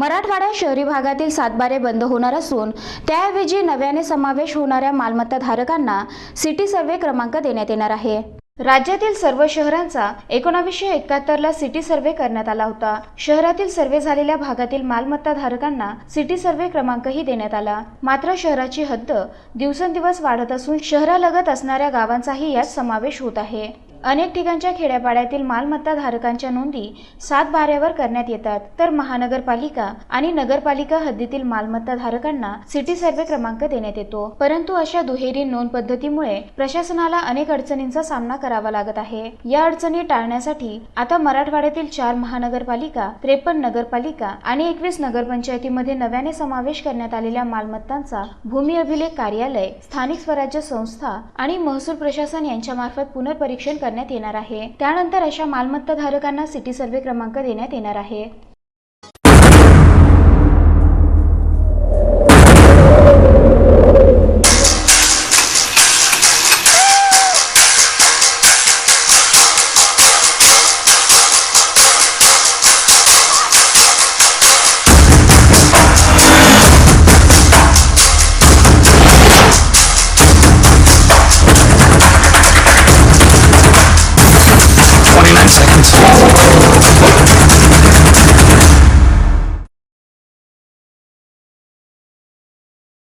मराठवाडा शहरी भागातील सातबारे बंद होणार असून त्याऐवजी नव्याने समावेश होणाऱ्या मालमत्ता धारकांना सिटी सर्वे क्रमांक देण्यात येणार आहे. राज्यातील सर्व शहरांचा एकोणावीसशे एकाहत्तरला सिटी सर्वे करण्यात आला होता. शहरातील सर्वे झालेल्या भागातील मालमत्ता धारकांना सिटी सर्वे क्रमांकही देण्यात आला. मात्र शहराची हद्द दिवसेंदिवस वाढत असून शहरालगत असणाऱ्या गावांचाही यात समावेश होत आहे. अनेक ठिकाणच्या खेड्यापाड्यातील मालमत्ता धारकांच्या नोंदी सात बाऱ्यावर करण्यात येतात. तर महानगरपालिका आणि नगरपालिका हद्दीतील मालमत्ता धारकांना सिटी सर्वे क्रमांक देण्यात येतो. परंतु अशा दुहेरी नोंद पद्धतीमुळे प्रशासनाला अनेक अडचणींचा सामना करावा लागत आहे. या अडचणी टाळण्यासाठी आता मराठवाड्यातील चार महानगरपालिका त्रेपन्न नगरपालिका आणि एकवीस नगरपंचायतीमध्ये नव्याने समावेश करण्यात आलेल्या मालमत्तांचा भूमी अभिलेख कार्यालय स्थानिक स्वराज्य संस्था आणि महसूल प्रशासन यांच्यामार्फत पुनर्परीक्षण करण्यात येणार आहे. त्यानंतर अशा मालमत्ता धारकांना सिटी सर्वे क्रमांक देण्यात येणार आहे.